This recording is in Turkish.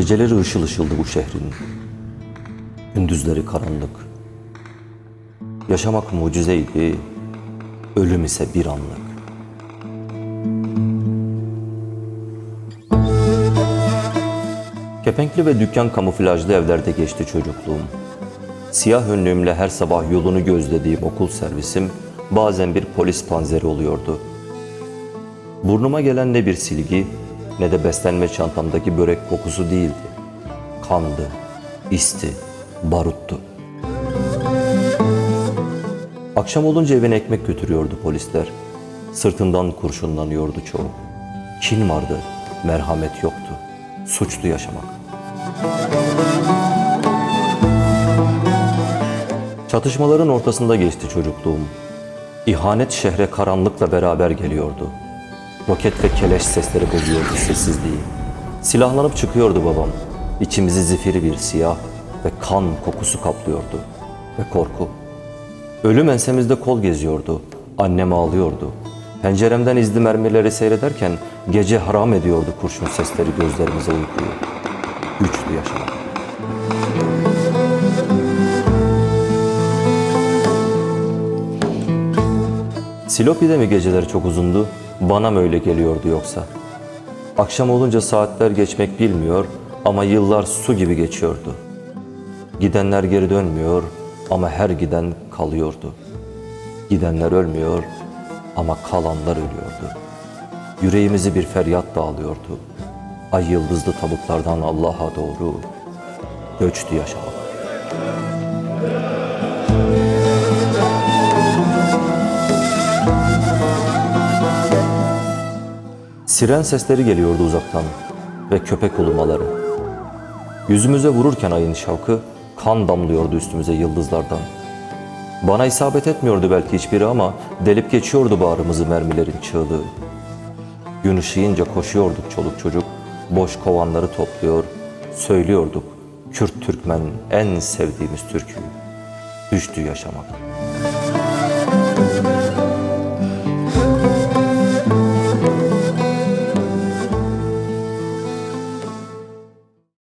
Geceleri ışıl ışıldı bu şehrin. Gündüzleri karanlık. Yaşamak mucizeydi, ölüm ise bir anlık. Kepenkli ve dükkan kamuflajlı evlerde geçti çocukluğum. Siyah önlüğümle her sabah yolunu gözlediğim okul servisim bazen bir polis panzeri oluyordu. Burnuma gelen ne bir silgi ne de beslenme çantamdaki börek kokusu değildi. Kandı, isti, baruttu. Akşam olunca evine ekmek götürüyordu polisler. Sırtından kurşunlanıyordu çoğu. Kin vardı, merhamet yoktu. Suçlu yaşamak. Çatışmaların ortasında geçti çocukluğum. İhanet şehre karanlıkla beraber geliyordu. Roket ve keleş sesleri bozuyordu sessizliği. Silahlanıp çıkıyordu babam. İçimizi zifiri bir siyah ve kan kokusu kaplıyordu. Ve korku. Ölüm ensemizde kol geziyordu. Annem ağlıyordu. Penceremden izli mermileri seyrederken gece haram ediyordu kurşun sesleri gözlerimize uykuyu. Güçlü yaşamak. Silopi'de mi geceler çok uzundu? Bana mı öyle geliyordu yoksa? Akşam olunca saatler geçmek bilmiyor ama yıllar su gibi geçiyordu. Gidenler geri dönmüyor ama her giden kalıyordu. Gidenler ölmüyor ama kalanlar ölüyordu. Yüreğimizi bir feryat dağılıyordu. Ay yıldızlı tabutlardan Allah'a doğru göçtü yaşamak. Siren sesleri geliyordu uzaktan ve köpek ulumaları. Yüzümüze vururken ayın şavkı kan damlıyordu üstümüze yıldızlardan. Bana isabet etmiyordu belki hiçbiri ama delip geçiyordu bağrımızı mermilerin çığlığı. Gün ışıyınca koşuyorduk çoluk çocuk, boş kovanları topluyor, söylüyorduk Kürt Türkmen en sevdiğimiz türküyü. Düştü yaşamak.